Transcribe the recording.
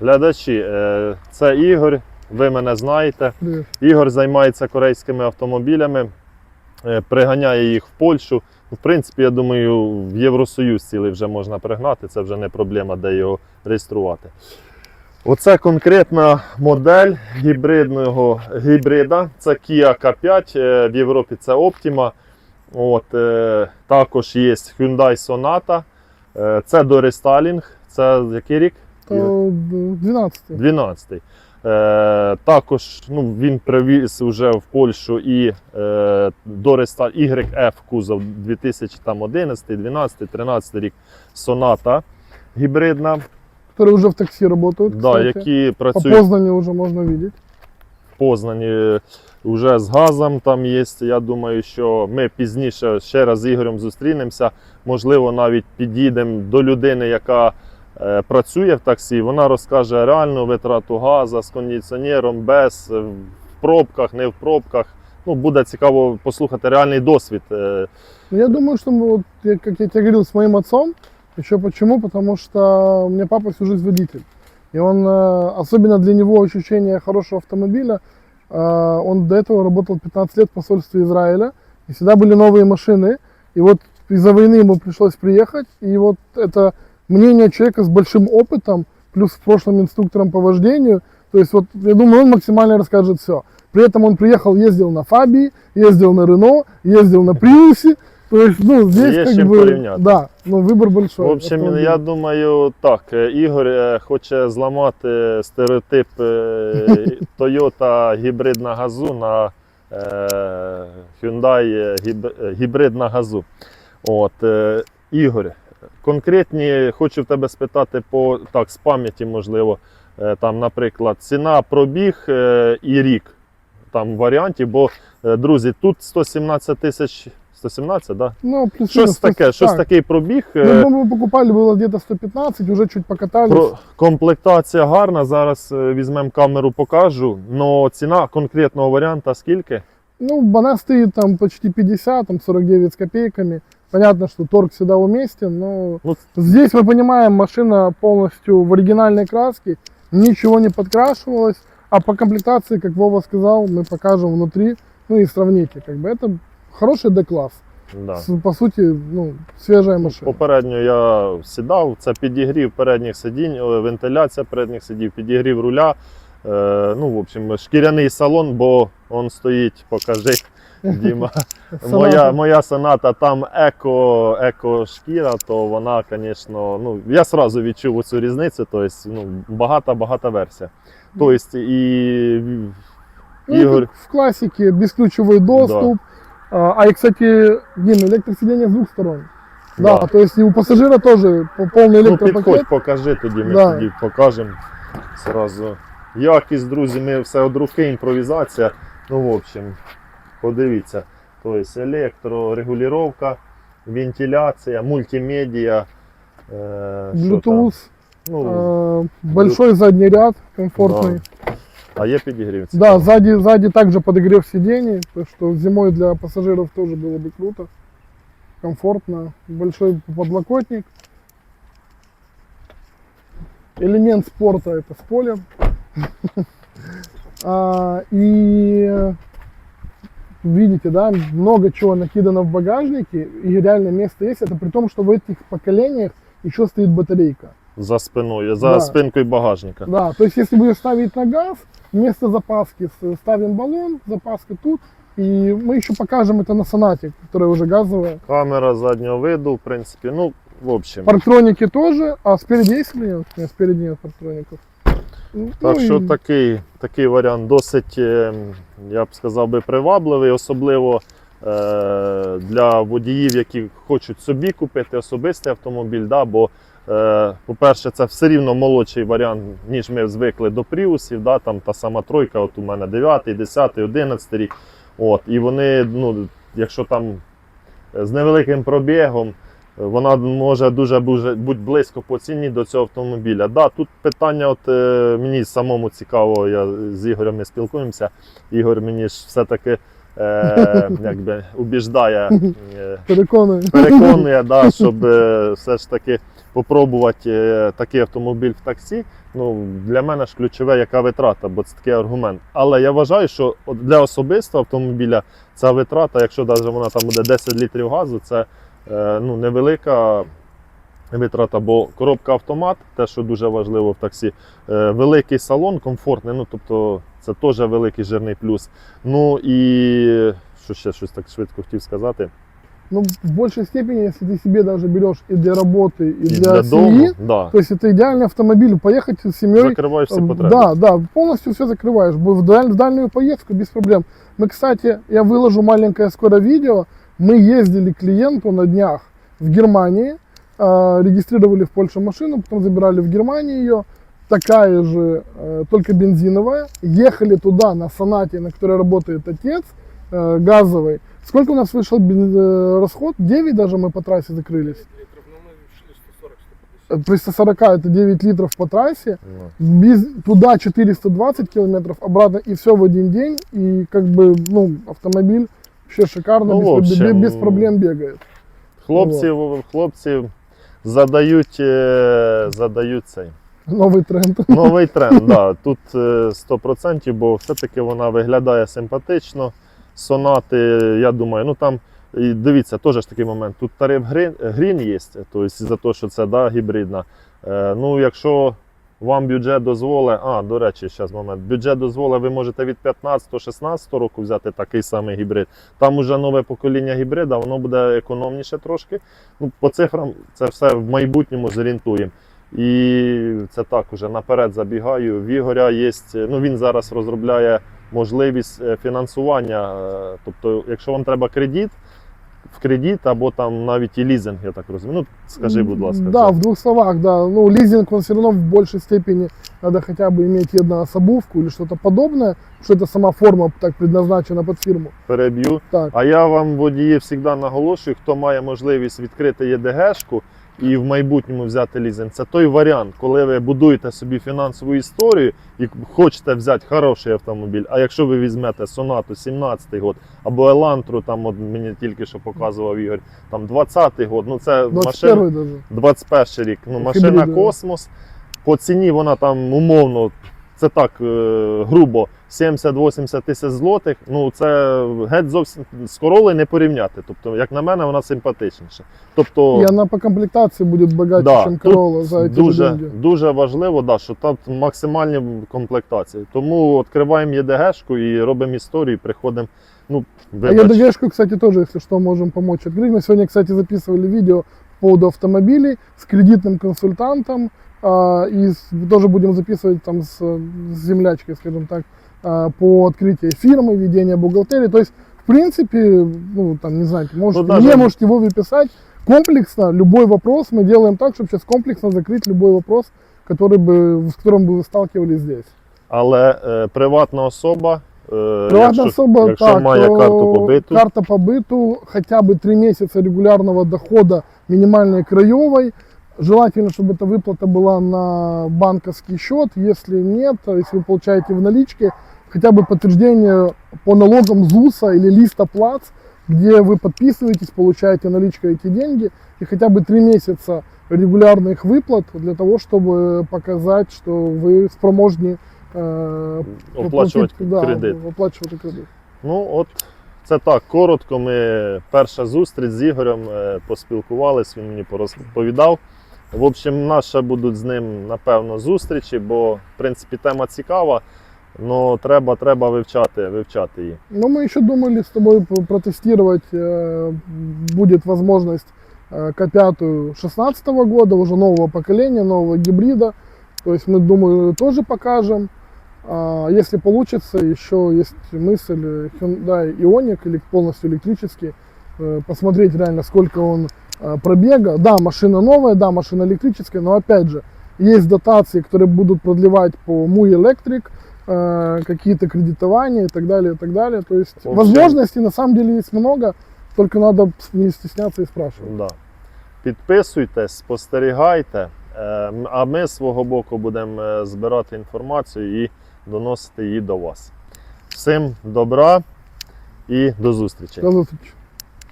Глядачі, е, це Ігор, ви мене знаєте. Ігор займається корейськими автомобілями, е, приганяє їх в Польщу. В принципі, я думаю, в Євросоюз цілий вже можна пригнати, це вже не проблема, де його реєструвати. Оце конкретна модель гібридного гібрида. Це Kia K5, е, в Європі це Optima. От, е, також є Hyundai Sonata. Е, це дорестайлінг. Це який рік? То 12 12-й. Е, також ну, він привіз вже в Польщу і е, Дореста YF кузов 2011, 12, 13 рік Соната гібридна, которые уже в такси работают. да, які працюють Познанию уже можно видеть. в Познані вже з газом там є. Я думаю, що ми пізніше ще раз з Ігорем зустрінемося. Можливо, навіть підійдемо до людини, яка е, працює в таксі. Вона розкаже реальну витрату газу з кондиціонером, без е, в пробках, не в пробках. Ну, буде цікаво послухати реальний досвід. е, Но я думаю, что мы, вот, я- как я тебе говорил, с моим отцом. Еще почему? Потому что у меня папа всю жизнь водитель. И он, э, особенно для него ощущение хорошего автомобиля, э, он до этого работал 15 лет в посольстве Израиля, и всегда были новые машины. И вот из-за войны ему пришлось приехать, и вот это мнение человека с большим опытом, плюс в прошлом инструктором по вождению, то есть вот я думаю, он максимально расскажет все. При этом он приехал, ездил на Фабии, ездил на Рено, ездил на Приусе, то есть, ну, здесь Есть как чем бы, поравняться. да, ну, выбор большой. В общем, автомобилей. я думаю, так, е, Ігор е, хоче зламати стереотип е, Toyota гібрид на газу на е, Hyundai гіб- е, гібрид на газу. От, е, Ігор, конкретні хочу в тебе спитати по так, з пам'яті, можливо, е, там, наприклад, ціна, пробіг е, і рік там варіантів, бо, е, друзі, тут 117 тисяч. 117, да? Ну, плюс Щось таке, щось такий пробіг. Ну, мы покупали, было где-то 115, уже чуть покатались. Про комплектація гарна. Зараз візьмемо камеру, покажу. Но ціна конкретного варіанта скільки? Ну, она стоит там почти 50, там 49 с копейками. Понятно, что торг всегда уместен, но Ну, здесь мы понимаем, машина полностью в оригинальной краске, ничего не подкрашивалось, а по комплектации, как Вова сказал, мы покажем внутри, ну и сравните, как бы это хороший D-класс. да. С- По сути, ну, свежая машина. Попередньо я сідав, це підігрів передніх сидінь, е, вентиляція передніх сидів, підігрів руля. Е, ну, в общем, шкіряний салон, бо он стоїть, покажи, Діма. Моя, Соната. моя соната там еко, еко шкіра, то вона, звісно, ну, я одразу відчув цю різницю, тобто ну, багата-багата версія. Тобто і Ну, и Игорь. как в классике, бесключевой доступ. А, а и, кстати, Дим, электросиденье с двух сторон. Да, Да. то есть и у пассажира тоже по- полный Ну, электропакет. підходь, покажи тоді, ми Да. тоді покажемо зразу. Якість, друзі, ми все од руки, імпровізація. Ну, в общем, подивіться. Тобто електрорегулювання, вентиляція, мультимедіа. Е, що там? Bluetooth, Ну, э, большой задний ряд, комфортный. а є підігрів? Да, сзади, сзади также подогрев сидений, то что зимой для пассажиров тоже было бы круто. Комфортно. Большой подлокотник. Элемент спорта это спойлер. А, И видите, да, много чего накидано в багажнике, и реально место есть. Это при том, что в этих поколениях еще стоит батарейка. За спиною, за Да. спинкою багажника. Да, то есть если будешь ставить на газ, вместо запаски ставим баллон, запаска тут, и мы еще покажем это на сонате, которая уже газовая. Камера заднього виду, в принципі, ну, в общем. Парктроники тоже, а спереди есть или нет? Спереди нет парктроников. Так що такий, такий варіант досить, е, я б сказав би, привабливий, особливо е, для водіїв, які хочуть собі купити особистий автомобіль. Да, бо, е, по-перше, це все рівно молодший варіант, ніж ми звикли до пріусів. Да, там та сама тройка, от у мене 9, 10, 11 рік. От, і вони, ну, якщо там з невеликим пробігом, вона може дуже бути близько по ціні до цього автомобіля. Да, тут питання, от е, мені самому цікаво, я з Ігорем ми спілкуємося. Ігор мені ж все-таки е, якби, убіждає, е, Переконую. переконує, да, щоб е, все ж таки попробувати е, такий автомобіль в таксі, ну, для мене ж ключове, яка витрата, бо це такий аргумент. Але я вважаю, що для особистого автомобіля ця витрата, якщо навіть вона там буде 10 літрів газу, це ну, невелика витрата, бо коробка автомат, те, що дуже важливо в таксі, е, великий салон, комфортний, ну тобто це теж великий жирний плюс. Ну і що ще щось так швидко хотів сказати. Ну, в большей степени, если ты себе даже берешь и для работы, и, І для, для семьи, дому, да, то есть это идеальный автомобиль, поехать с семьей, закриваєш всі Э, потреби. Да, да, полностью все закрываешь. Бу- В, даль- в дальнюю поездку без проблем. Мы, кстати, я выложу маленькое скоро видео. Мы ездили к клиенту на днях в Германии, а, регистрировали в Польше машину, потом забирали в Германии ее, такая же, э, только бензиновая. Ехали туда на сонате, на которой работает отец, э, газовый. Сколько у нас вышел э, расход? 9 даже мы по трассе закрылись. литров, но мы шли 140-150. Э, При 140 это 9 литров по трассе. Ну. без, туда 420 километров, обратно и все в один день. И как бы, ну, автомобиль вообще шикарно, Ну, без, общем, без проблем бегает. Хлопці, хлопці задають, е, задають цей. Новый тренд. Новий тренд, да. Тут е, 100%, бо все-таки вона виглядає симпатично. Сонати, я думаю, ну там. І дивіться, теж ж такий момент. Тут тариф грін, грін є, тобто за те, що це да, гібридна. Е, ну, якщо вам бюджет дозволить, а, до речі, зараз момент. Бюджет дозволить, ви можете від 15-16 року взяти такий самий гібрид. Там уже нове покоління гібрида, воно буде економніше трошки. Ну, по цифрам це все в майбутньому зорієнтуємо. І це так уже наперед забігаю. В Ігоря є, ну він зараз розробляє можливість е, фінансування. е, Тобто, якщо вам треба кредит, в кредит або там навіть і лізинг, я так розумію. Ну, скажи, будь ласка. Да, так. в двох словах, да. Ну, лизинг, он все равно в большей степени надо хотя бы иметь одноособовку или что-то подобное, что это сама форма так предназначена под фирму. переб'ю. Так. А я вам водії завжди наголошую, хто має можливість відкрити ЄДГшку і в майбутньому взяти лізинг. Це той варіант, коли ви будуєте собі фінансову історію і хочете взяти хороший автомобіль. А якщо ви візьмете Сонату 17-й год або Елантру, там от мені тільки що показував Ігор, там 20-й год, ну це машина 21 даже. 21 рік. Ну, машина. Космос. По ціні вона там умовно, це так е, грубо, 70-80 тисяч злотих. Ну це геть зовсім з королею не порівняти. Тобто, як на мене, вона симпатичніша. Тобто, И она по комплектации будет богаче, Да, чем тут Corolla за эти же дуже, деньги. дуже важливо, да, що там максимальні комплектації. Тому відкриваємо ЄДГшку і робимо історію, приходимо. Ну, А вибач, ЕДГшку, кстати, тоже, если что, можем помочь открыть. Мы сегодня, кстати, записывали видео по поводу автомобилей с кредитным консультантом. а, и с- тоже будем записывать там с, с землячкой, скажем так, а, по открытию фирмы, ведение бухгалтерии. То есть, в принципе, ну, там, не знаю, можете, даже- мне можете Вове писать. Комплексно, любой вопрос мы делаем так, чтобы сейчас комплексно закрыть любой вопрос, который бы, с которым бы вы сталкивались здесь. але е, приватна особа. е, Приватная якщо, особа, якщо так, має то карту побиту, Карта по быту, хотя бы три месяца регулярного дохода минимальной краевой. Желательно, чтобы эта выплата была на банковский счет. Если нет, то если вы получаете в наличке, хотя бы подтверждение по налогам ЗУСа или листа плац, где вы подписываетесь, получаете наличкой эти деньги, и хотя бы три месяца регулярных выплат для того, чтобы показать, что вы спроможны э, оплачувати платить, да, кредит. оплачивать кредит. Ну, от це так, коротко. Ми перша зустріч з Ігорем е, поспілкувались, він мені порозповідав. В общем, нас ще будуть з ним, напевно, зустрічі, бо, в принципі, тема цікава, але треба, треба вивчати, вивчати її. Но мы еще думали с тобой п- протестировать, э, будет возможность э, К5 16 года, уже нового поколения, нового гибрида. То есть мы, думаю, тоже покажем. А если получится, еще есть мысль э, Hyundai Ioniq или полностью электрический, э, посмотреть реально, сколько он э, пробега. Да, машина новая, да, машина электрическая, но опять же, есть дотации, которые будут продлевать по MUI Electric, э, какие-то кредитования и так далее, и так далее. То есть В общем- возможностей на самом деле есть много, только надо не стесняться и спрашивать. Да. Підписуйтесь, спостерігайте, е, м- а ми з свого боку будемо е, збирати інформацію і доносити її до вас. Всім добра і до зустрічі! До встречи.